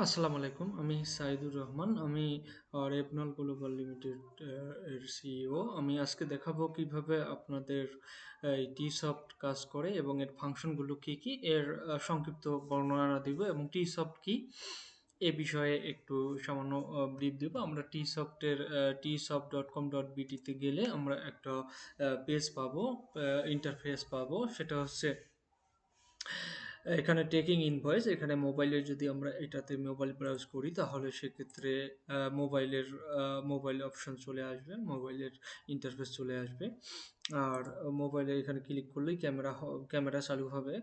আসসালামু আলাইকুম। আমি সাইদুর রহমান। আমি রেপনাল গ্লোবাল লিমিটেড এর সিইও। আমি আজকে দেখাবো কীভাবে আপনাদের এই টি সফট কাজ করে এবং এর ফাংশনগুলো কি, কি? এর সংক্ষিপ্ত বর্ণনা দিব এবং টি সফট কি? এ বিষয়ে একটু সামান্য ব্রিফ দিব। আমরা Tsoft এর আ tsoft.com.bd তে গেলে আমরা একটা পেজ পাবো, ইন্টারফেস পাবো। সেটা হচ্ছে এখানে টেকিং ইনভয়েস এখানে মোবাইলে যদি আমরা এটাতে মোবাইল ব্রাউজ করি তাহলে সেক্ষেত্রে মোবাইলের মোবাইল অপশন চলে আসবে। মোবাইলের ইন্টারফেস চলে আসবে। আর মোবাইলে এখানে ক্লিক করলেই ক্যামেরা ক্যামেরা চালু হবে।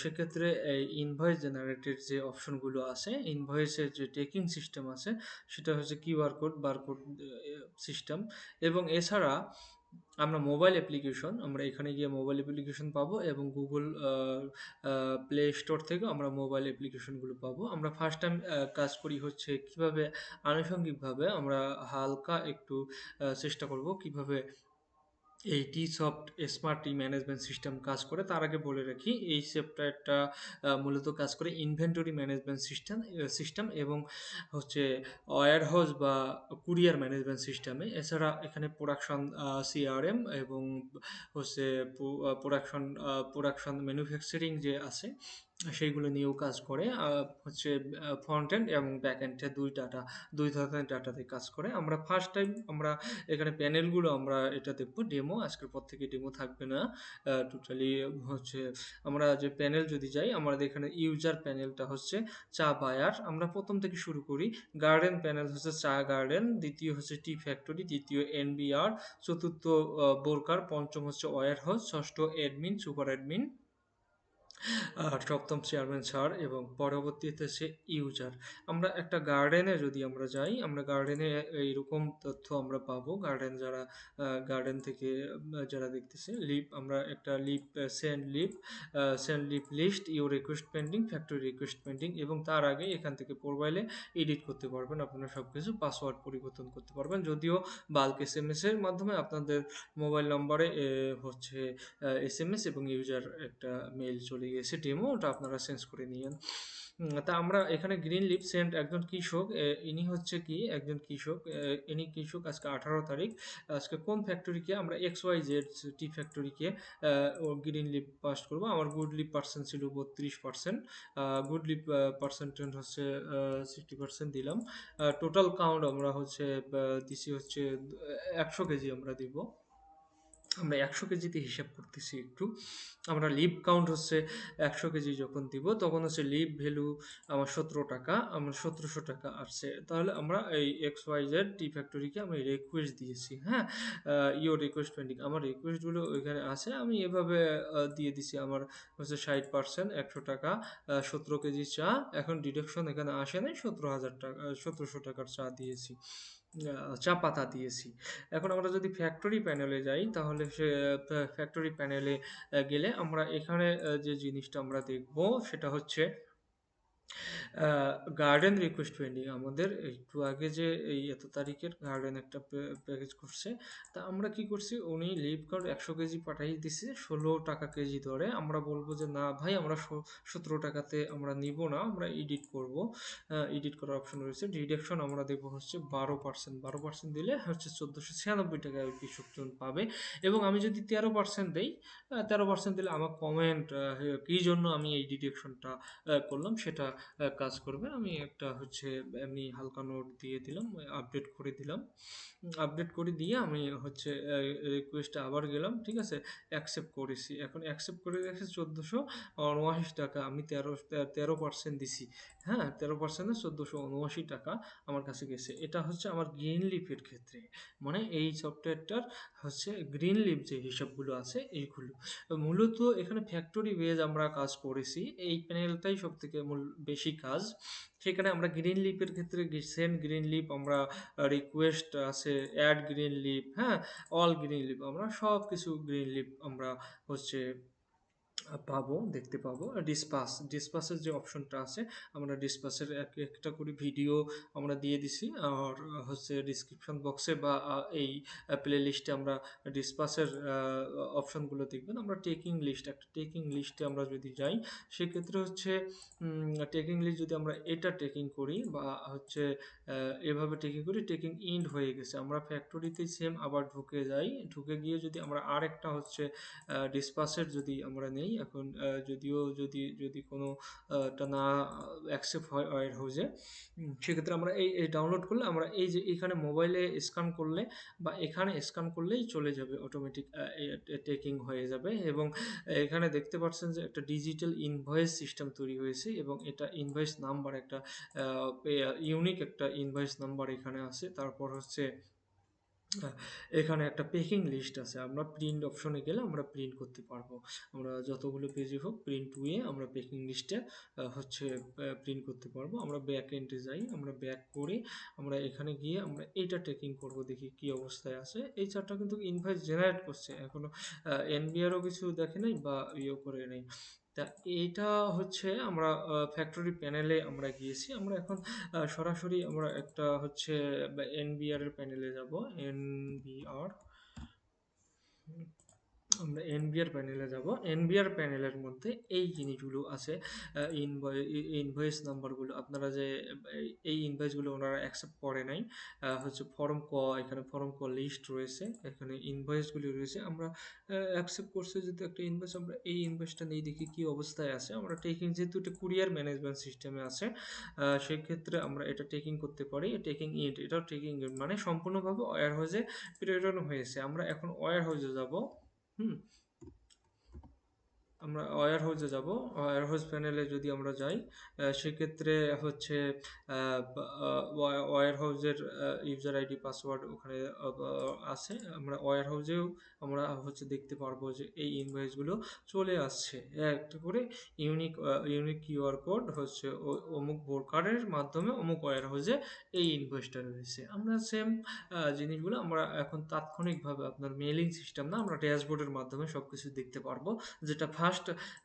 সেক্ষেত্রে এই ইনভয়েস জেনারেটেড যে অপশনগুলো আছে, ইনভয়েসের যে টেকিং সিস্টেম আছে সেটা হচ্ছে কিউআর কোড, বারকোড সিস্টেম এবং এছাড়া আমরা মোবাইল অ্যাপ্লিকেশন আমরা এখানে গিয়ে মোবাইল অ্যাপ্লিকেশন পাবো এবং গুগল প্লে স্টোর থেকে আমরা মোবাইল অ্যাপ্লিকেশনগুলো পাবো। আমরা ফার্স্ট টাইম কাজ করি হচ্ছে কীভাবে আনুষঙ্গিকভাবে আমরা হালকা একটু চেষ্টা করব কীভাবে এই tea soft, smart tea management system কাজ করে। তার আগে বলে রাখি, এই সফটওয়্যারটা মূলত কাজ করে ইনভেন্টরি ম্যানেজমেন্ট সিস্টেম সিস্টেম এবং হচ্ছে ওয়্যারহাউস বা কুরিয়ার ম্যানেজমেন্ট সিস্টেমে। এছাড়া এখানে প্রোডাকশন সিআরএম এবং হচ্ছে প্রোডাকশন প্রোডাকশন ম্যানুফ্যাকচারিং যে আছে সেইগুলো নিয়েও কাজ করে। হচ্ছে ফ্রন্ট এন্ড এবং ব্যাক এন্ড দুই ডাটা দুই ধরনের ডাটাতে কাজ করে। আমরা ফার্স্ট টাইম আমরা এখানে প্যানেলগুলো আমরা এটা দেখব ডেমো। আজকের পর থেকে ডেমো থাকবে না। টোটালি হচ্ছে আমরা যে প্যানেল যদি যাই আমাদের এখানে ইউজার প্যানেলটা হচ্ছে চা বায়ার। আমরা প্রথম থেকে শুরু করি। গার্ডেন প্যানেল হচ্ছে চা গার্ডেন, দ্বিতীয় হচ্ছে টি ফ্যাক্টরি, তৃতীয় এনবিআর, চতুর্থ বোরকার, পঞ্চম হচ্ছে ওয়্যারহাউস, ষষ্ঠ অ্যাডমিন, সুপার অ্যাডমিন। সপ্তম চেয়ারম্যান স্যার এবং পরবর্তীতে সে ইউজার। আমরা একটা গার্ডেনে যদি আমরা যাই, আমরা গার্ডেনে এইরকম তথ্য আমরা পাবো। গার্ডেন যারা গার্ডেন থেকে যারা দেখতেছে লিভ আমরা একটা leave send uh send leave list, your request pending, factory request pending এবং তার আগে এখান থেকে মোবাইলে এডিট করতে পারবেন। আপনারা সব কিছু পাসওয়ার্ড পরিবর্তন করতে পারবেন। যদিও বাল্ক এসএমএস এর মাধ্যমে আপনাদের মোবাইল নম্বরে হচ্ছে এস এম এস এবং ইউজার একটা মেইল চলে গিয়েছে ডেমো ওটা আপনারা চেঞ্জ করে নিয়েন। তা আমরা এখানে গ্রিন লিভ সেন্ট একজন কৃষক ইনি হচ্ছে কি, একজন কৃষক ইনি কৃষক আজকে ১৮ তারিখ। আজকে কোন ফ্যাক্টরিকে আমরা এক্স ওয়াই জেড টি ফ্যাক্টরিকে গ্রিন লিভ পাস করব। আমার গুড লিভ পার্সেন্ট ছিল বত্রিশ পার্সেন্ট গুড আ পার্সেন্টেজ হচ্ছে সিক্সটি পার্সেন্ট দিলাম। টোটাল কাউন্ট আমরা হচ্ছে দিছি হচ্ছে ১০০ কেজি আমরা দিব। আমরা ১০০ কেজিতে হিসাব করতেছি একটু। আমরা লিভ কাউন্ট হচ্ছে ১০০ কেজি যখন দিব তখন হচ্ছে লিভ ভ্যালু আমার ৳১৭ আমার ৳১৭০০ আসছে। তাহলে আমরা এই এক্স ওয়াই জেড টি ফ্যাক্টরিকে আমি রিকোয়েস্ট দিয়েছি, হ্যাঁ? ইউর রিকোয়েস্ট পেন্ডিং আমার রিকোয়েস্টগুলো ওইখানে আছে। আমি এভাবে দিয়ে দিছি আমার হচ্ছে ৬০% ৳১০০ আ ১৭ কেজি চা। এখন ডিডাকশন এখানে আসে নাই সতেরো হাজার টাকা সতেরোশো টাকার চা দিয়েছি। চা পাতা দিয়েছি। এখন আমরা যদি ফ্যাক্টরি প্যানেলে যাই, তাহলে সে ফ্যাক্টরি প্যানেলে গেলে আমরা এখানে যে জিনিসটা আমরা দেখব, সেটা হচ্ছে গার্ডেন রিকোয়েস্ট পেন্ডিং আমাদের একটু আগে যে এই এত তারিখের গার্ডেন একটা প্যাকেজ করছে। তা আমরা কি করছি উনি লিভ কার্ড একশো কেজি পাঠাইয়ে দিছে ৳১৬ কেজি দরে। আমরা বলব যে, না ভাই, আমরা সতেরো টাকাতে আমরা নিব না। আমরা এডিট করব। এডিট করার অপশন রয়েছে। ডিডাকশন আমরা দেবো হচ্ছে ১২% ১২% দিলে হচ্ছে ৳১৪৯৬ ওই কৃষকজন পাবে এবং আমি যদি তেরো পার্সেন্ট দিই তেরো পার্সেন্ট দিলে আমার কমেন্ট কী জন্য আমি এই ডিডাকশনটা করলাম, সেটা কাজ করবে। আমি একটা হচ্ছে এমনি হালকা নোট দিয়ে দিলাম, আপডেট করে দিলাম। আপডেট করে দিয়ে আমি হচ্ছে রিকোয়েস্টে আবার গেলাম, ঠিক আছে? অ্যাকসেপ্ট করেছি। এখন অ্যাকসেপ্ট করে গেছে ৳১৪৭৯ আমি তেরো তেরো পার্সেন্ট দিছি, হ্যাঁ? ১৩% এ ৳১৪৭৯ আমার কাছে গেছে। এটা হচ্ছে আমার গ্রিন লিফের ক্ষেত্রে। মানে এই সফটওয়্যারটার হচ্ছে গ্রিন লিফ যে হিসাবগুলো আছে এইগুলো। মূলত এখানে ফ্যাক্টরি বেজ আমরা কাজ করেছি। এই প্যানেলটাই সব থেকে মূল বেশি কাজ। সেখানে আমরা গ্রিন লিপের ক্ষেত্রে সেন্ড গ্রিন লিপ আমরা রিকোয়েস্ট আছে, অ্যাড গ্রিন লিপ হ্যাঁ? অল গ্রিন লিপ আমরা সব কিছু গ্রিন লিপ আমরা হচ্ছে পাবো, দেখতে পাবো। ডিসপাস ডিসপাসের যে অপশনটা আছে, আমরা ডিসপাসের এক একটা করে ভিডিও আমরা দিয়ে দিছি। আর হচ্ছে ডিসক্রিপশন বক্সে বা এই প্লে লিস্টে আমরা ডিসপাসের অপশনগুলো দেখবেন। আমরা টেকিং লিস্ট একটা টেকিং লিস্টে আমরা যদি যাই, সেক্ষেত্রে হচ্ছে টেকিং লিস্ট যদি আমরা এটা টেকিং করি বা হচ্ছে এভাবে টেকিং করি টেকিং ইন্ড হয়ে গেছে। আমরা ফ্যাক্টরিতে সেম আবার ঢুকে যাই। ঢুকে গিয়ে যদি আমরা আরেকটা হচ্ছে ডিসপাসের যদি আমরা নেই, এখন যদিও যদি যদি কোনো টা না অ্যাকসেপ্ট হয় ওয়ার হাউসে সেক্ষেত্রে আমরা এই এই ডাউনলোড করলে আমরা এই যে এখানে মোবাইলে স্ক্যান করলে বা এখানে স্ক্যান করলেই চলে যাবে অটোমেটিক টেকিং হয়ে যাবে। এবং এখানে দেখতে পাচ্ছেন যে একটা ডিজিটাল ইনভয়েস সিস্টেম তৈরি হয়েছে এবং এটা ইনভয়েস নাম্বার একটা ইউনিক একটা ইনভয়েস নাম্বার এখানে আছে, তারপর হচ্ছে, এখানে একটা পেকিং লিস্ট আছে, আমরা প্রিন্ট অপশনে গেলে আমরা প্রিন্ট করতে পারব। আমরা যতগুলো পেজে হোক প্রিন্ট টুয়ে আমরা পেকিং লিস্টে হচ্ছে প্রিন্ট করতে পারব। আমরা ব্যাক এন্টে যাই, আমরা ব্যাক করে আমরা এখানে গিয়ে আমরা এইটা টেকিং করব, দেখি কি অবস্থায় আছে। এই চারটা কিন্তু ইনভয়েস জেনারেট করছে, এখনও এনবিআরও কিছু দেখে নাই বা ইয়ে করে নেই। তা এইটা হচ্ছে আমরা ফ্যাক্টরি প্যানেলে আমরা গিয়েছি। আমরা এখন সরাসরি আমরা একটা হচ্ছে এনবিআর এর প্যানেলে যাব। এনবিআর আমরা এনবিআর প্যানেলে যাব। এনবিআর প্যানেলের মধ্যে এই জিনিসগুলো আছে ইনভয়েস নাম্বারগুলো আপনারা যে, এই ইনভয়েসগুলো ওনারা অ্যাকসেপ্ট করে নাই হচ্ছে ফর্ম ক, এখানে ফর্ম ক লিস্ট রয়েছে, এখানে ইনভয়েসগুলি রয়েছে। আমরা অ্যাকসেপ্ট করছে যেহেতু একটা ইনভয়েস আমরা এই ইনভয়েসটা নিয়ে দেখি কি অবস্থায় আছে। আমরা টেকিং যেহেতু এটা কুরিয়ার ম্যানেজমেন্ট সিস্টেমে আছে সেক্ষেত্রে আমরা এটা টেকিং করতে পারি। টেকিং ইট এটাও টেকিং ইট মানে সম্পূর্ণভাবে ওয়ার হাউসে প্রেরণ হয়েছে। আমরা এখন ওয়ার হাউসে যাব। হুম আমরা ওয়্যার হাউসে যাব। ওয়্যার হাউস প্যানেলে যদি আমরা যাই সেক্ষেত্রে হচ্ছে ওয়্যার হাউসের ইউজার আইডি পাসওয়ার্ড ওখানে আছে। আমরা ওয়্যার হাউসেও আমরা হচ্ছে দেখতে পারব যে এই ইনভয়েসগুলো চলে আসছে। একটা করে ইউনিক ইউনিক কিউআর কোড হচ্ছে অমুক বোরকারের মাধ্যমে অমুক ওয়্যার হাউসে এই ইনভয়েসটা রয়েছে। আমরা সেম জিনিসগুলো আমরা এখন তাৎক্ষণিকভাবে আপনার মেলিং সিস্টেম না, আমরা ড্যাশবোর্ডের মাধ্যমে সব কিছু দেখতে পারব, যেটা ফার্স্ট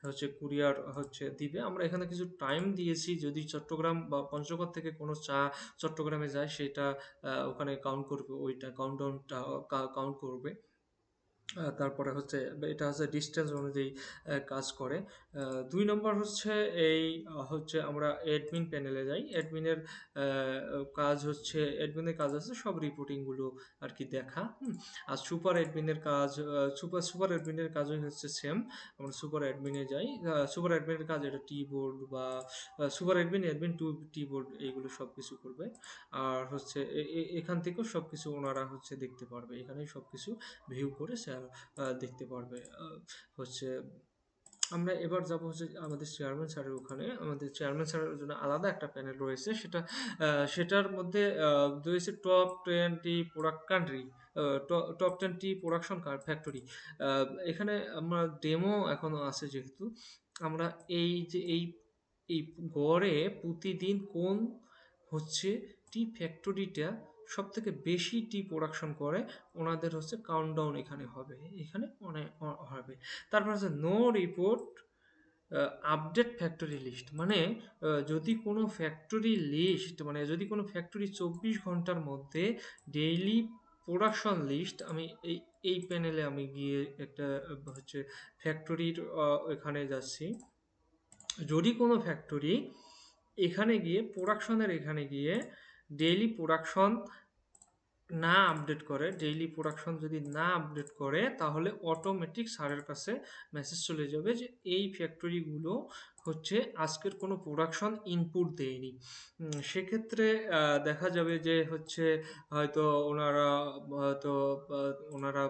হচ্ছে কুরিয়ার, হচ্ছে দিবে। আমরা এখানে কিছু টাইম দিয়েছি। যদি চট্টগ্রাম বা পঞ্চগড় থেকে কোনো চা চট্টগ্রামে যায়, সেটা ওখানে কাউন্ট করবে, ওইটা কাউন্ট ডাউনটা কাউন্ট করবে। তারপরে হচ্ছে এটা হচ্ছে ডিস্টেন্স অনুযায়ী কাজ করে। দুই নম্বর হচ্ছে এই হচ্ছে আমরা অ্যাডমিন প্যানেলে যাই। অ্যাডমিনের কাজ হচ্ছে অ্যাডমিনের কাজ আছে সব রিপোর্টিংগুলো আর কি দেখা আর সুপার অ্যাডমিনের কাজ সুপার সুপার অ্যাডমিনের কাজই হচ্ছে সেম আমরা সুপার অ্যাডমিনে যাই। সুপার অ্যাডমিনের কাজ এটা টি বোর্ড বা super admin admin to tea board এইগুলো সব কিছু করবে। আর হচ্ছে এখান থেকেও সব কিছু ওনারা হচ্ছে দেখতে পারবে। এখানেই সব কিছু ভিউ করে দেখতে পারবে হচ্ছে, আমরা এবার যাব হচ্ছে আমাদের চেয়ারম্যান স্যারের ওখানে। আমাদের চেয়ারম্যান স্যারের জন্য আলাদা একটা প্যানেল রয়েছে। সেটা সেটার মধ্যে রয়েছে top twenty product country top twenty production কার ফ্যাক্টরি এখানে আমরা ডেমো এখনও আছে যেহেতু। আমরা এই যে, এই এই গড়ে প্রতিদিন কোন হচ্ছে টি ফ্যাক্টরিটা সব থেকে বেশি টি প্রোডাকশন করে, ওনাদের হচ্ছে কাউন্টডাউন এখানে হবে, এখানে অনেক হবে। তারপর হচ্ছে no report update factory list মানে যদি কোনো ফ্যাক্টরি লিস্ট মানে যদি কোনো ফ্যাক্টরি চব্বিশ ঘণ্টার মধ্যে ডেইলি প্রোডাকশন লিস্ট আমি এই এই প্যানেলে আমি গিয়ে একটা হচ্ছে ফ্যাক্টরির এখানে যাচ্ছি। যদি কোনো ফ্যাক্টরি এখানে গিয়ে প্রোডাকশনের এখানে গিয়ে ডেইলি প্রোডাকশন না আপডেট করে ডেইলি প্রোডাকশন যদি না আপডেট করে, তাহলে অটোমেটিক সারের কাছে মেসেজ চলে যাবে যে এই ফ্যাক্টরিগুলো হচ্ছে আজকের কোনো প্রোডাকশন ইনপুট দেয়নি। সেক্ষেত্রে দেখা যাবে যে হচ্ছে হয়তো ওনারা হয়তো ওনারা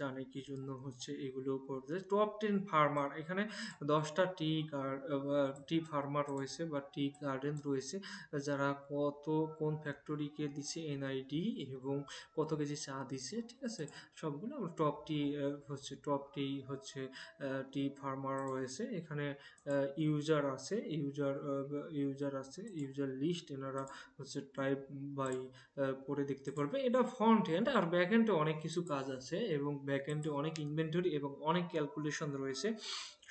জানে কি জন্য হচ্ছে এগুলো করছে। টপ টেন ফার্মার এখানে দশটা টি গার্ড টি ফার্মার রয়েছে বা টি গার্ডেন রয়েছে, যারা কত, কোন ফ্যাক্টরিকে দিছে এনআইডি এবং কত কেজি চা দিছে, ঠিক আছে? সবগুলো টপ টি হচ্ছে টপ টি হচ্ছে টি ফার্মার রয়েছে। এখানে ইউজার আছে ইউজার ইউজার আছে ইউজার লিস্ট এনারা হচ্ছে টাইপ বাই করে দেখতে পারবে। এটা ফ্রন্ট এন্ড আর ব্যাক এন্ডে অনেক কিছু কাজ আছে এবং ব্যাক এন্ডে অনেক ইনভেন্টরি এবং অনেক ক্যালকুলেশন রয়েছে।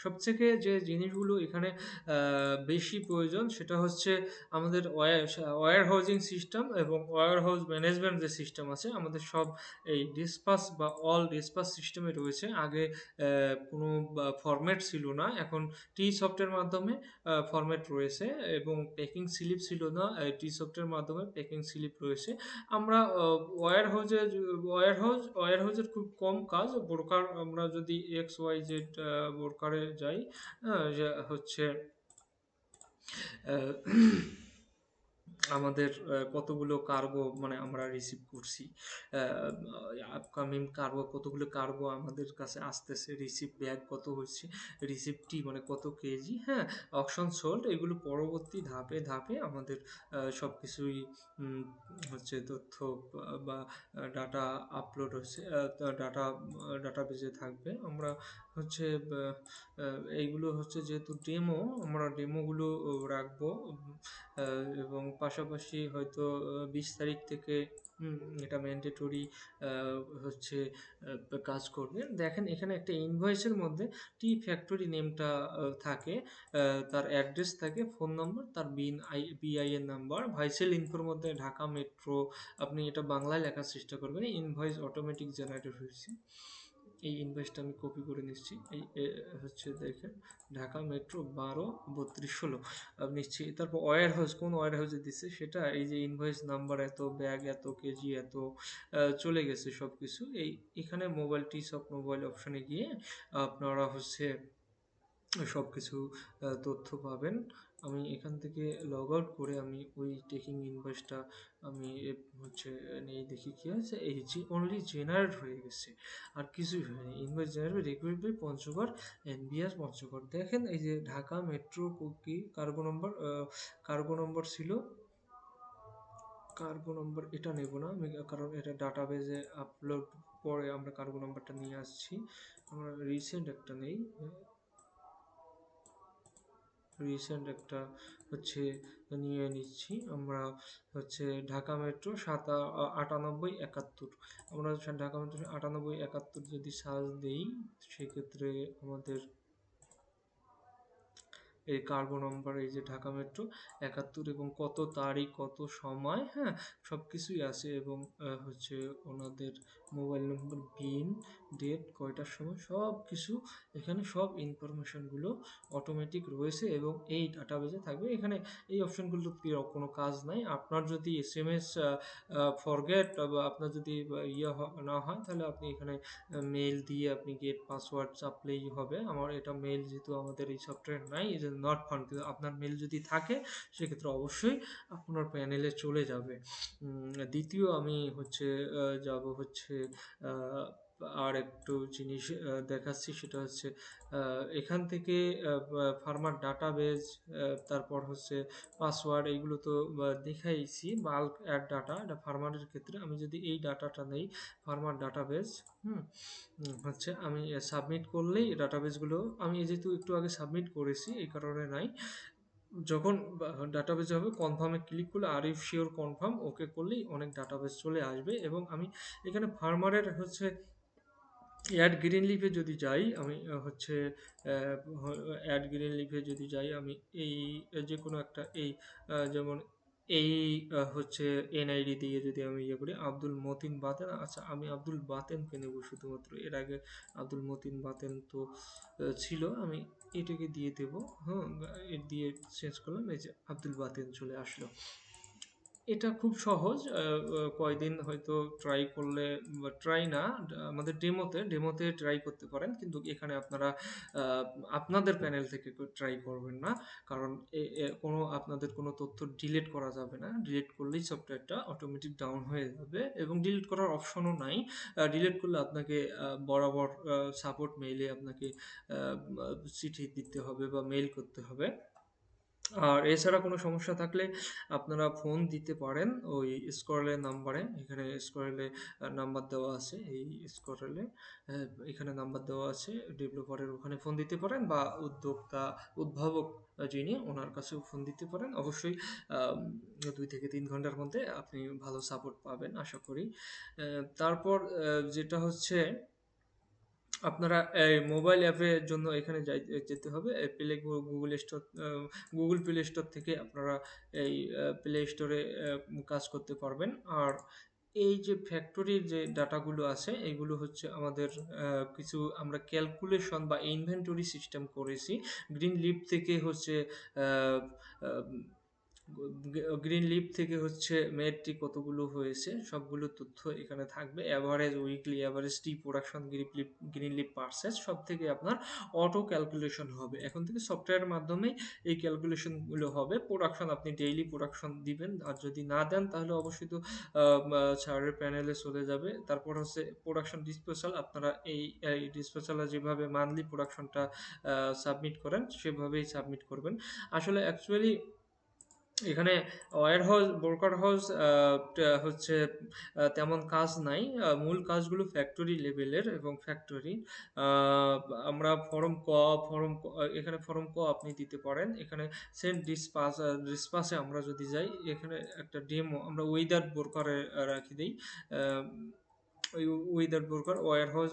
সবথেকে যে জিনিসগুলো এখানে বেশি প্রয়োজন সেটা হচ্ছে আমাদের ওয়্যার হাউজিং সিস্টেম এবং ওয়্যার হাউস ম্যানেজমেন্ট যে সিস্টেম আছে, আমাদের সব এই ডিসপাস বা অল ডিসপাস সিস্টেমে রয়েছে। আগে কোনো ফরম্যাট ছিল না। এখন টি সফটের মাধ্যমে ফরম্যাট রয়েছে এবং প্যাকিং স্লিপ ছিল না। টি সফটের মাধ্যমে প্যাকিং স্লিপ রয়েছে। আমরা ওয়্যার হাউজে ওয়্যার হাউস ওয়্যার হাউজের খুব কম কাজ। ব্রোকার আমরা যদি এক্স ওয়াই জেড ব্রোকারে যাই হচ্ছে আমাদের কতগুলো কার্গো মানে আমরা রিসিভ করছি। আপকামিং কার্গো কতগুলো কার্গো আমাদের কাছে আসতেছে রিসিভ ব্যাগ কত হচ্ছে রিসিপ্টটি মানে কত কেজি হ্যাঁ অকশন সোল্ড এগুলো পরবর্তী ধাপে ধাপে আমাদের সব কিছুই হচ্ছে তথ্য বা- ডাটা আপলোড হচ্ছে ডাটা ডাটা বেজে থাকবে। আমরা হচ্ছে এইগুলো হচ্ছে যেহেতু ডেমো আমরা ডেমোগুলো রাখব এবং পাশাপাশি হয়তো বিশ তারিখ থেকে এটা ম্যান্ডেটরি হচ্ছে কাজ করবে। দেখেন, এখানে একটা ইনভয়েসের মধ্যে টি ফ্যাক্টরি নেমটা থাকে তার অ্যাড্রেস থাকে ফোন নম্বর তার বিন আই বিআইএন নাম্বার ভাইসেল ইনফোর মধ্যে ঢাকা মেট্রো আপনি এটা বাংলায় লেখার চেষ্টা করবেন ইনভয়েস অটোমেটিক জেনারেট হয়েছে। এই ইনভয়েসটা আমি কপি করে নিচ্ছি। এই হচ্ছে দেখেন, ঢাকা মেট্রো বারো বত্রিশ ষোলো। নিচ্ছি। তারপর ওয়্যার হাউস কোন ওয়্যার হাউসে দিচ্ছে? সেটা এই যে ইনভয়েস নাম্বার এত ব্যাগ এত কেজি এত চলে গেছে সব কিছু এই, এখানে মোবাইল সব মোবাইল অপশানে গিয়ে আপনারা হচ্ছে সব কিছু তথ্য পাবেন। আমি এখান থেকে লগ আউট করে আমি ওই টেকিং ইনভয়েসটা আমি হচ্ছে নিয়ে দেখি কি হয়েছে এই যে অনলি জেনারেট হয়ে গেছে। আর কিছুই হয়নি। Invoice generate required by Panchagarh NBR Panchagarh. দেখেন এই যে ঢাকা মেট্রো কি কার্গো নম্বর কার্গো নম্বর ছিল। কার্গো নম্বর এটা নেব না কারণ এটা ডাটাবেজে আপলোড পরে আমরা কার্গো নম্বরটা নিয়ে আসছি। আমরা রিসেন্ট একটা নেই। রিসেন্ট একটা হচ্ছে নিয়ে নিচ্ছি। আমরা হচ্ছে ঢাকা মেট্রো সাতা আটানব্বই, একাত্তর। আমরা ঢাকা মেট্রো আটানব্বই, একাত্তর যদি সার্চ দিই, সেক্ষেত্রে আমাদের এই কার্গো নম্বর এই যে ঢাকা মেট্রো একাত্তর এবং কত তারিখ, কত সময় হ্যাঁ সব কিছুই আছে এবং হচ্ছে ওনাদের মোবাইল নম্বর বিন ডেট কয়টার সময় সব কিছু এখানে সব ইনফরমেশনগুলো অটোমেটিক রয়েছে এবং এই ডাটাবেজে থাকবে। এখানে এই অপশনগুলো কোনো কাজ নাই। আপনার যদি এস এম এস ফরগেট বা আপনার যদি ইয়ে না হয়, তাহলে আপনি এখানে মেল দিয়ে আপনি গেট পাসওয়ার্ড চাপলেই হবে। আমার এটা মেল যেহেতু আমাদের এই সফটওয়্যার নাই, এই যে নট ফাউন্ড কিন্তু আপনার মেল যদি থাকে, সেক্ষেত্রে অবশ্যই আপনার প্যানেলে চলে যাবে। দ্বিতীয় আমি হচ্ছে যাব হচ্ছে আর একটু জিনিস দেখাচ্ছি সেটা হচ্ছে এখান থেকে ফার্মার ডাটাবেজ তারপর হচ্ছে পাসওয়ার্ড এইগুলো তো দেখাইছি বাল্ক অ্যাড ডাটা এটা ফার্মারের ক্ষেত্রে। আমি যদি এই ডাটাটা নেই, ফার্মার ডাটাবেজ হুম হচ্ছে আমি সাবমিট করলেই ডাটাবেসগুলো আমি যেহেতু একটু আগে সাবমিট করেছি, এই কারণে নাই। যখন ডাটাবেস হবে কনফার্মে ক্লিক করলে আর ইফ শিওর কনফার্ম ওকে করলেই অনেক ডাটাবেস চলে আসবে এবং আমি এখানে ফার্মারের হচ্ছে অ্যাড গ্রিন লিফে যদি যাই, আমি হচ্ছে অ্যাড গ্রিন লিফে যদি যাই, আমি এই যে কোনো একটা এই যেমন এই হচ্ছে এনআইডি দিয়ে যদি আমি ইয়ে করি, আব্দুল মতিন বাতেন আচ্ছা আমি আব্দুল বাতেনকে নেব শুধুমাত্র। এর আগে আব্দুল মতিন বাতেন তো ছিল, আমি এটাকে দিয়ে দেব হ্যাঁ দিয়ে চেঞ্জ করলাম, এই যে আব্দুল বাতেন চলে আসলো। এটা খুব সহজ কয়দিন হয়তো ট্রাই করলে ট্রাই না, আমাদের ডেমোতে ডেমোতে ট্রাই করতে পারেন, কিন্তু এখানে আপনারা আপনাদের প্যানেল থেকে ট্রাই করবেন না, কারণ কোনো আপনাদের কোনো তথ্য ডিলিট করা যাবে না ডিলিট করলেই সফটওয়্যারটা অটোমেটিক ডাউন হয়ে যাবে এবং ডিলিট করার অপশনও নাই ডিলিট করলে আপনাকে বরাবর সাপোর্ট মেইলে আপনাকে চিঠি দিতে হবে বা মেইল করতে হবে। আর এছাড়া কোনো সমস্যা থাকলে আপনারা ফোন দিতে পারেন ওই স্করলে নাম্বারে এখানে স্করলে নাম্বার দেওয়া আছে, এই স্করলে এখানে নাম্বার দেওয়া আছে ডেভেলপারের ওখানে ফোন দিতে পারেন বা উদ্যোক্তা, উদ্ভাবক যিনি, ওনার কাছেও ফোন দিতে পারেন। অবশ্যই দুই থেকে তিন ঘণ্টার মধ্যে আপনি ভালো সাপোর্ট পাবেন, আশা করি। তারপর যেটা হচ্ছে আপনারা, এই মোবাইল অ্যাপের জন্য এখানে যাই, যেতে হবে। Play Google store Google play store থেকে আপনারা এই প্লে স্টোরে কাজ করতে পারবেন। আর এই যে ফ্যাক্টরির যে ডাটাগুলো আছে, এগুলো হচ্ছে আমাদের কিছু আমরা ক্যালকুলেশন বা ইনভেন্টরি সিস্টেম করেছি। গ্রিন লিপ থেকে হচ্ছে গ্রিন লিপ থেকে হচ্ছে মেটটি কতগুলো হয়েছে, সবগুলো তথ্য এখানে থাকবে। Average weekly average tea production green leaf green leaf purchase সব থেকে আপনার অটো ক্যালকুলেশন হবে। এখন থেকে সফটওয়্যারের মাধ্যমেই এই ক্যালকুলেশনগুলো হবে। প্রোডাকশন আপনি ডেইলি প্রোডাকশন দিবেন, আর যদি না দেন তাহলে অবশ্যই তো ছাড়ের প্যানেলে চলে যাবে। তারপর হচ্ছে প্রোডাকশন ডিসপোজাল আপনারা এই ডিসপোজালে যেভাবে মান্থলি প্রোডাকশনটা সাবমিট করেন, সেভাবেই সাবমিট করবেন। আসলে অ্যাকচুয়ালি এখানে ওয়্যার হাউস ব্রোকার হাউস হচ্ছে তেমন কাজ নাই। মূল কাজগুলো ফ্যাক্টরি লেভেলের এবং ফ্যাক্টরি আমরা ফর্ম ক ফর্ম এখানে ফর্ম ক আপনি দিতে পারেন। এখানে সেন্ট ডিসপাস ডিসপাসে আমরা যদি যাই, এখানে একটা ডেমো আমরা ওয়েদার ব্রোকারে রাখি দিই। Weather broker warehouse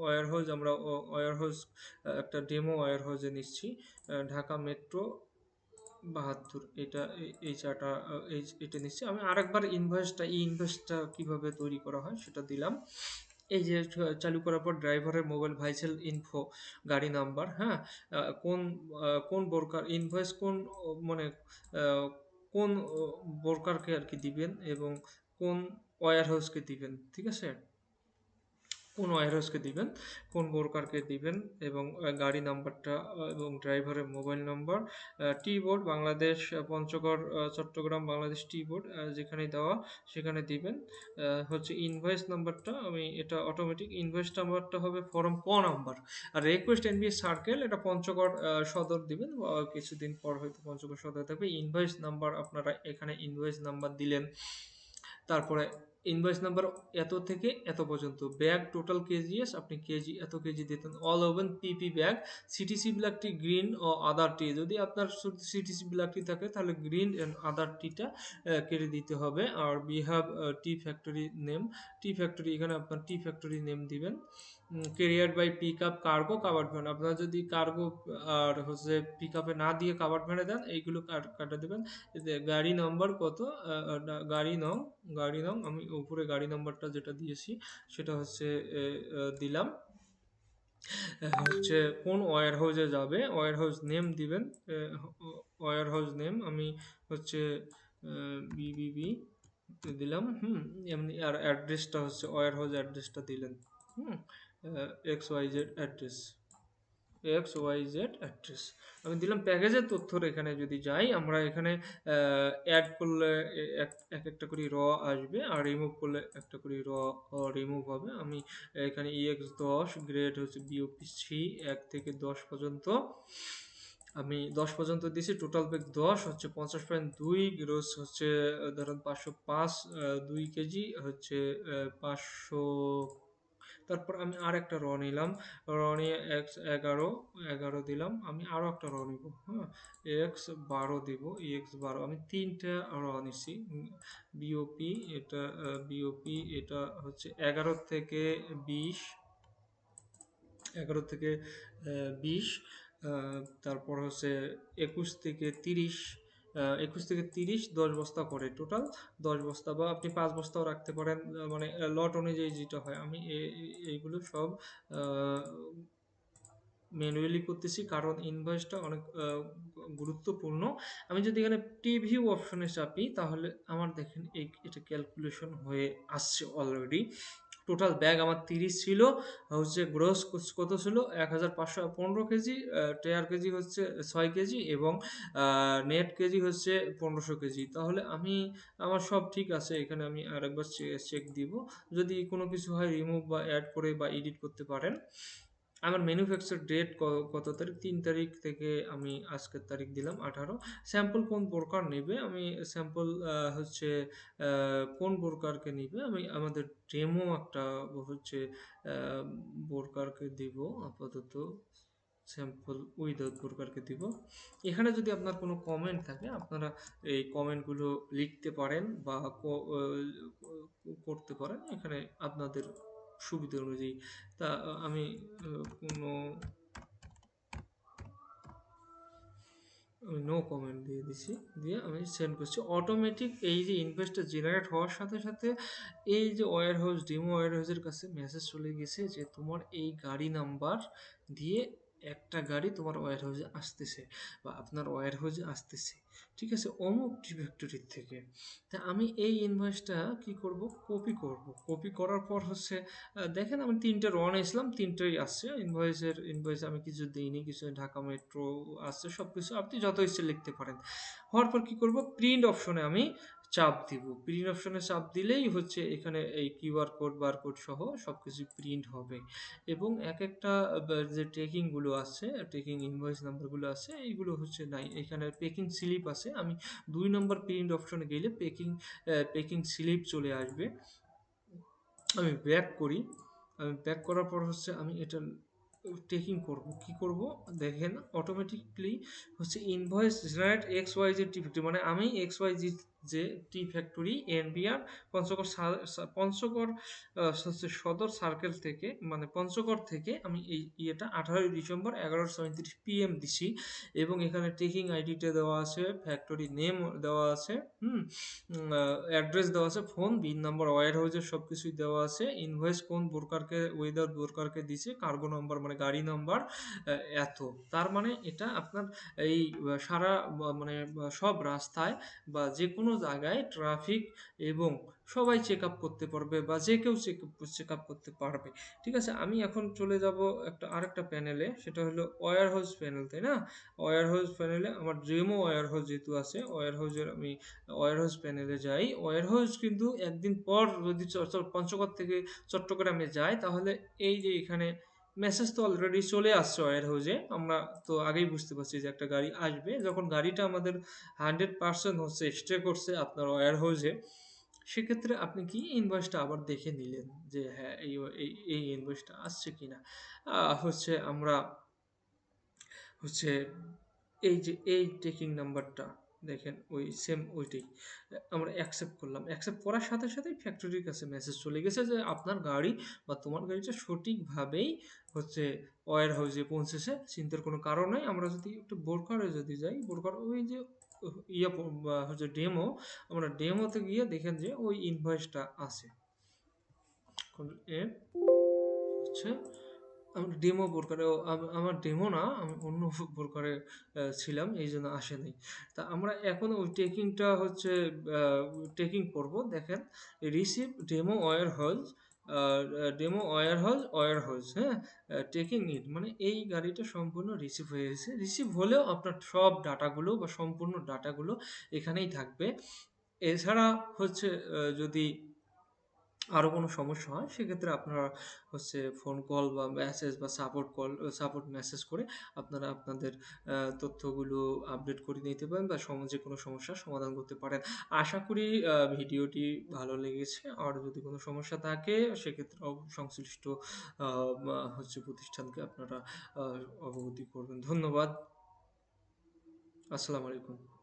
warehouse আমরা ওয়্যার হাউস একটা ডেমো ওয়্যার হাউসে নিচ্ছি। ঢাকা মেট্রো বাহাত্তর, এটা এই- চাটা এই, এটা নিচ্ছি আমি আরেকবার ইনভয়েসটা এই ইনভয়েসটা কীভাবে তৈরি করা হয় সেটা দিলাম। এই যে চালু করার পর ড্রাইভারের মোবাইল ভাইসেল ইনফো গাড়ি নাম্বার হ্যাঁ? কোন কোন বোরকার ইনভয়েস কোন মানে কোন বোরকারকে আর কি দিবেন এবং কোন ওয়্যার হাউসকে দিবেন, ঠিক আছে? কোন ওয়্যারহাউসকে দিবেন, কোন বোরকারকে দিবেন এবং গাড়ি নাম্বারটা এবং ড্রাইভারের mobile number tea board Bangladesh Panchagarh Chattogram Bangladesh tea board যেখানে দেওয়া সেখানে দিবেন। হচ্ছে ইনভয়েস নাম্বারটা আমি এটা অটোমেটিক ইনভয়েস নাম্বারটা হবে ফর্ম ক নাম্বার আর রিকোয়েস্ট এনবি সার্কেল এটা পঞ্চগড় সদর দিবেন কিছুদিন পর হয়তো পঞ্চগড় সদর থাকবে। ইনভয়েস নাম্বার আপনারা এখানে ইনভয়েস নাম্বার দিলেন। তারপরে ইনভয়েস নাম্বার এত থেকে এত পর্যন্ত। ব্যাগ টোটাল কেজিএস আপনি কেজি এত কেজি দিতেন। All woven PP bag CTC black tea green ও আদার টি যদি আপনার সিটিসি ব্ল্যাকটি থাকে, তাহলে গ্রিন অ্যান্ড আদার টিটা কেটে দিতে হবে। আর be have tea factory name tea factory এখানে আপনার টি ফ্যাক্টরি নেম দিবেন। Carrier by pick up cargo covered van আপনারা যদি কার্গো আর হচ্ছে পিক আপে না দিয়ে কাভার্ড ভ্যানে দেন এইগুলো কাটা দেবেন। গাড়ি নম্বর কত? গাড়ি নং গাড়ি নং, আমি উপরে গাড়ি নম্বরটা যেটা দিয়েছি, সেটা হচ্ছে দিলাম। হচ্ছে কোন ওয়্যার হাউসে যাবে ওয়্যার হাউস নেম দিবেন ওয়্যার হাউস নেম আমি হচ্ছে বিবিবি দিলাম, হুম, এমনি আর অ্যাড্রেসটা হচ্ছে ওয়্যার হাউস অ্যাড্রেসটা দিলেন, হুম। Z address X Y Z address আমি দিলাম প্যাকেজের তথ্যর এখানে যদি যাই, আমরা এখানে অ্যাড করলে এক এক একটা করে র আসবে, আর রিমুভ করলে একটা করে র রিমুভ হবে। আমি এখানে ইএক্স দশ গ্রেড হচ্ছে বিওপি থ্রি এক থেকে দশ পর্যন্ত। আমি দশ পর্যন্ত দিয়েছি টোটাল বেগ দশ হচ্ছে পঞ্চাশ পয়েন্ট দুই গ্রোস হচ্ছে, ধরুন পাঁচশো পাঁচ দুই কেজি হচ্ছে পাঁচশো তারপর আমি আর একটা র নিলাম। র নিয়ে এক্স এগারো এগারো দিলাম। আমি আরও একটা র নিব হ্যাঁ? এক্স বারো দিব এক্স বারো। আমি তিনটা র নিছি। বিওপি এটা বিওপি এটা হচ্ছে এগারো থেকে বিশ, এগারো থেকে বিশ তারপর হচ্ছে একুশ থেকে তিরিশ একুশ থেকে তিরিশ, দশ বস্তা করে টোটাল দশ বস্তা বা আপনি পাঁচ বস্তাও রাখতে পারেন মানে লট অনুযায়ী যেটা হয়। আমি এইগুলো সব ম্যানুয়ালি করতেছি কারণ ইনভয়েসটা অনেক গুরুত্বপূর্ণ। আমি যদি এখানে প্রিভিউ অপশনে চাপি, তাহলে আমার দেখেন এই, এটা ক্যালকুলেশন হয়ে আসছে অলরেডি টোটাল ব্যাগ আমার তিরিশ ছিল, হচ্ছে গ্রোস কত ছিল? এক হাজার পাঁচশো পনেরো কেজি টেয়ার কেজি হচ্ছে ছয় কেজি এবং নেট কেজি হচ্ছে পনেরোশো কেজি। তাহলে আমি, আমার সব ঠিক আছে, এখানে আমি আরেকবার চেক দিব। যদি কোনো কিছু হয় রিমুভ বা অ্যাড করে বা এডিট করতে পারেন। আমার ম্যানুফ্যাকচার ডেট কত তারিখ? তিন তারিখ থেকে আমি আজকের তারিখ দিলাম, আঠারো। স্যাম্পল কোন প্রকার নেবে? আমি স্যাম্পল হচ্ছে কোন বোরকারকে নিবে? আমি আমাদের ডেমো একটা, হচ্ছে বোরকারকে দিব, আপাতত স্যাম্পল উইদাউট বোরকারকে দিব। এখানে যদি আপনার কোনো কমেন্ট থাকে, আপনারা এই কমেন্টগুলো লিখতে পারেন বা করতে পারেন। এখানে আপনাদের সুবিধা অনুযায়ী। তা আমি কোনো, আমি নো কমেন্ট দিয়ে দিছি, দিয়ে আমি সেন্ড করছি। অটোমেটিক এই যে ইনভয়েসটা জেনারেট হওয়ার সাথে সাথে এই যে ওয়্যার হাউস ডিমো ওয়ার হাউসের কাছে মেসেজ চলে গেছে যে তোমার এই গাড়ি নাম্বার দিয়ে একটা গাড়ি তোমার ওয়্যার হাউসে আসতেছে বা আপনার ওয়্যার হাউসে আসতেছে। ঠিক আছে? অমুক টি ফ্যাক্টরির থেকে। তা আমি এই ইনভয়েসটা কি করব? কপি করব। কপি করার পর হচ্ছে দেখেন আমি তিনটে রন এসলাম, তিনটেই আসছে ইনভয়েসের ইনভয়েস আমি কিছু দিইনি, কিছু ঢাকা মেট্রো আসছে সব কিছু আপনি যত ইচ্ছে লিখতে পারেন। হওয়ার পর কি করব? প্রিন্ট অপশনে আমি চাপ দিব। প্রিন্ট অপশনে চাপ দিলেই হচ্ছে এখানে এই কিউআর কোড বারকোড সহ সব কিছু প্রিন্ট হবে। এবং এক একটা যে ট্রেকিংগুলো আছে ট্রেকিং ইনভয়েস নাম্বারগুলো আছে, এইগুলো হচ্ছে নাই। এখানে পেকিং স্লিপ আছে। আমি দুই নম্বর প্রিন্ট অপশনে গেলে পেকিং পেকিং স্লিপ চলে আসবে। আমি ব্যাক করি। আমি ব্যাক করার পর হচ্ছে আমি এটা টেকিং করব। কি করব? দেখেন অটোমেটিকলি হচ্ছে invoice generate X Y Z tea factory মানে আমি এক্স ওয়াই জি যে tea factory, NBR, Panchagarh Panchagarh হচ্ছে সদর সার্কেল থেকে মানে পঞ্চগড় থেকে আমি এই ইয়েটা আঠারোই ডিসেম্বর এগারোশো পঁয়ত্রিশ পিএম দিছি এবং এখানে টেকিং আইডিটা দেওয়া আছে ফ্যাক্টরি নেম দেওয়া আছে, হুম অ্যাড্রেস দেওয়া আছে ফোন বিন নাম্বার ওয়ার হাউজের সব কিছুই দেওয়া আছে ইনভয়েস কোন বোরকারকে ওয়েদার বোরকারকে দিছে কার্গো নাম্বার মানে গাড়ি নাম্বার এত। তার মানে এটা আপনার এই সারা মানে সব রাস্তায় বা যে কোনো জায়গায় ট্রাফিক এবং সবাই চেক আপ করতে পারবে বা যে কেউ চেক চেক আপ করতে পারবে। ঠিক আছে? আমি এখন চলে যাব একটা, আরেকটা প্যানেলে সেটা হলো ওয়ার হাউস প্যানেল তাই না? ওয়ার হাউস প্যানেলে আমার ড্রিমও ওয়ার হাউস যেহেতু আছে ওয়ার হাউসের আমি ওয়ার হাউস প্যানেলে যাই। ওয়ার হাউস কিন্তু একদিন পর যদি পঞ্চগড় থেকে চট্টগ্রামে যাই তাহলে এই যে এখানে মেসেজ তো অলরেডি চলে আসছে ওয়ার হাউসে আমরা তো আগেই বুঝতে পারছি যে একটা গাড়ি আসবে। যখন গাড়িটা আমাদের হান্ড্রেড পার্সেন্ট হচ্ছে স্টে করছে আপনার ওয়ার হাউসে সেক্ষেত্রে আপনি কি ইনভয়েসটা আবার দেখে নিলেন যে হ্যাঁ এই এই ইনভয়েসটা আসছে কি না হচ্ছে আমরা হচ্ছে এই যে, এই টেকিং নাম্বারটা দেখেন, ওই সেম ওইটাই। আমরা অ্যাকসেপ্ট করলাম। অ্যাকসেপ্ট করার সাথে সাথেই ফ্যাক্টরির কাছে মেসেজ চলে গেছে যে আপনার গাড়ি বা তোমার গাড়িটা সঠিকভাবেই হচ্ছে ওয়ার হাউসে পৌঁছেছে। চিন্তার কোনো কারণ নাই। আমরা যদি একটু বোরকারে যদি যাই বোরকার ওই যে, ইয়া হচ্ছে ডেমো, আমরা ডেমোতে গিয়ে দেখেন যে ওই ইনভয়েসটা আছে। হচ্ছে, আমার ডেমো বোরকারে আমার ডেমো না, আমি অন্য বোরকারে ছিলাম, এই জন্য আসেনি তা আমরা এখন ওই টেকিংটা হচ্ছে টেকিং করব। দেখেন receive demo warehouse demo warehouse warehouse হ্যাঁ? টেকিং ইট মানে এই গাড়িটা সম্পূর্ণ রিসিভ হয়ে গেছে। রিসিভ হলেও আপনার সব ডাটাগুলো বা সম্পূর্ণ ডাটাগুলো এখানেই থাকবে। এছাড়া হচ্ছে যদি আরও কোনো সমস্যা হয়, সেক্ষেত্রে আপনারা হচ্ছে ফোন কল বা মেসেজ বা সাপোর্ট কল সাপোর্ট মেসেজ করে আপনারা আপনাদের তথ্যগুলো আপডেট করে নিতে পারেন বা সমাজে কোনো সমস্যার সমাধান করতে পারেন। আশা করি ভিডিওটি ভালো লেগেছে। আর যদি কোনো সমস্যা থাকে, সেক্ষেত্রে সংশ্লিষ্ট হচ্ছে প্রতিষ্ঠানকে আপনারা অবগতি করবেন। ধন্যবাদ। আসসালামু আলাইকুম।